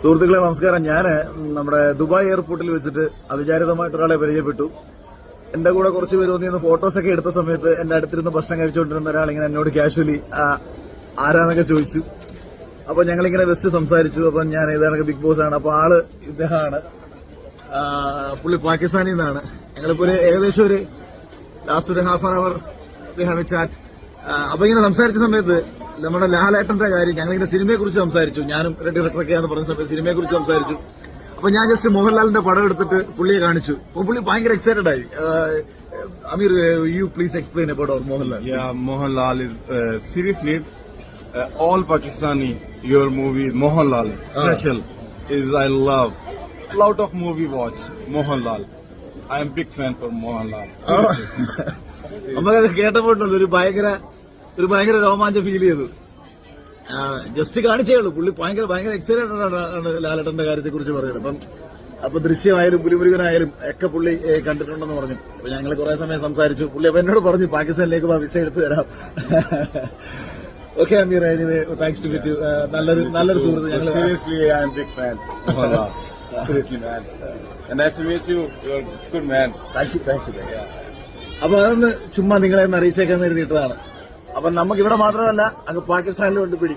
സുഹൃത്തുക്കളെ നമസ്കാരം. ഞാൻ നമ്മുടെ ദുബായ് എയർപോർട്ടിൽ വെച്ചിട്ട് അവിചാരിതമായിട്ട് ഒരാളെ പരിചയപ്പെട്ടു. എന്റെ കൂടെ കുറച്ച് പേര് വന്നിരുന്ന ഫോട്ടോസ് ഒക്കെ എടുത്ത സമയത്ത് എന്റെ അടുത്തിരുന്ന് ഭക്ഷണം കഴിച്ചുകൊണ്ടിരുന്ന ഒരാൾ ഇങ്ങനെ എന്നോട് കാഷ്വലി ആരാന്നൊക്കെ ചോദിച്ചു. അപ്പൊ ഞങ്ങളിങ്ങനെ വെസ്റ്റ് സംസാരിച്ചു. അപ്പൊ ഞാൻ ഏതാണ് ബിഗ് ബോസ് ആണ്. അപ്പൊ ആൾ ഇദ്ദേഹമാണ്. പുള്ളി പാകിസ്ഥാനിൽ നിന്നാണ്. ഞങ്ങളിപ്പോ ഒരു ഏകദേശം ഒരു ലാസ്റ്റ് ഒരു half an hour we have a chat അപ്പൊ ഇങ്ങനെ സംസാരിച്ച സമയത്ത് നമ്മുടെ ലാലേട്ടന്റെ കാര്യം ഞങ്ങളിങ്ങനെ സിനിമയെ കുറിച്ച് സംസാരിച്ചു. ഞാനും ഡയറക്ടറൊക്കെയാണ് പറഞ്ഞ സമയത്ത് സിനിമയെ കുറിച്ച് സംസാരിച്ചു. അപ്പൊ ഞാൻ ജസ്റ്റ് മോഹൻലാലിന്റെ പടം എടുത്തിട്ട് പുള്ളിയെ കാണിച്ചു. അപ്പൊ പുള്ളി ഭയങ്കര എക്സൈറ്റഡ് ആയി. Aamir you please explain about our Mohanlal Mohanlal seriously all Pakistani your movie Mohanlal. Special special is I love. Lot of movie watch Mohanlal. I am big fan for Mohanlal. നമുക്കത് കേട്ടപ്പോണ്ടല്ലോ ഒരു ഭയങ്കര ഒരു ഭയങ്കര രോമാഞ്ചം feel ചെയ്തു. Just കാണിച്ചേ ഉള്ളൂ. പുള്ളി ഭയങ്കര ഭയങ്കര എക്സൈറ്റഡ് ആണ് ലാലേട്ടന്റെ കാര്യത്തെ കുറിച്ച് പറയുന്നത്. അപ്പം അപ്പൊ ദൃശ്യമായാലും പുലിമുരുകനായാലും ഒക്കെ പുള്ളി കണ്ടിട്ടുണ്ടെന്ന് പറഞ്ഞു. അപ്പൊ ഞങ്ങൾ കുറെ സമയം സംസാരിച്ചു. പുള്ളി അപ്പൊ എന്നോട് പറഞ്ഞു പാകിസ്ഥാനിലേക്ക് വിസ എടുത്തു തരാം. Okay Aamir anyway thanks to meet നല്ലൊരു നല്ലൊരു സുഹൃത്ത് ഞങ്ങൾ. You're a good man. Thank you thank you അപ്പൊ അതൊന്ന് ചുമ്മാ നിങ്ങളെ ഒന്ന് അറിയിച്ചേക്കാൻ എഴുതിയിട്ടതാണ് അപ്പൊ നമുക്ക് ഇവിടെ മാത്രമല്ല അങ്ങ് പാകിസ്ഥാനിലും ഉണ്ട് പിടി.